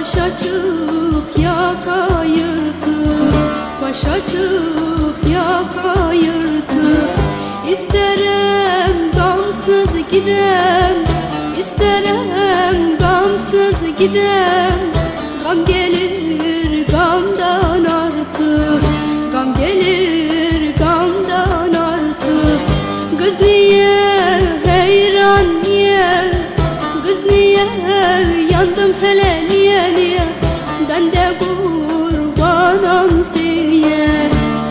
Baş açık yaka yırtık Baş açık İsterim gamsız gidem İsterim gamsız gidem Gam gelir gamdan artık Gam gelir gamdan artık. Kız niye heyran niye? Kız niye yandım hele De kurbanam siye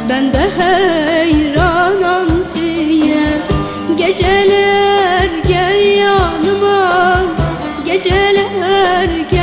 Ben de heyranam siye Geceler gel yanıma Geceler gel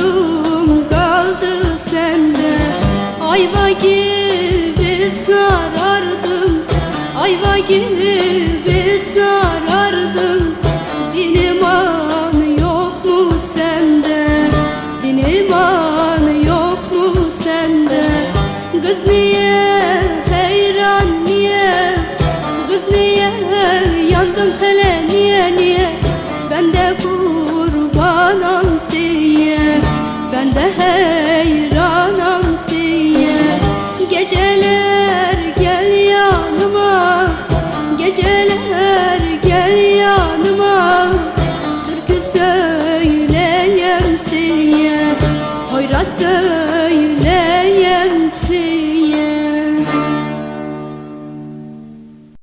Arzum kaldı sende. Ayva gibi sarardım. Ayva gibi sarardım. Din iman yok mu sende? Din iman yok mu sende? Kız niye heyran niye? Kız niye yandım hele niye niye? Ben de kurbanam siye Ben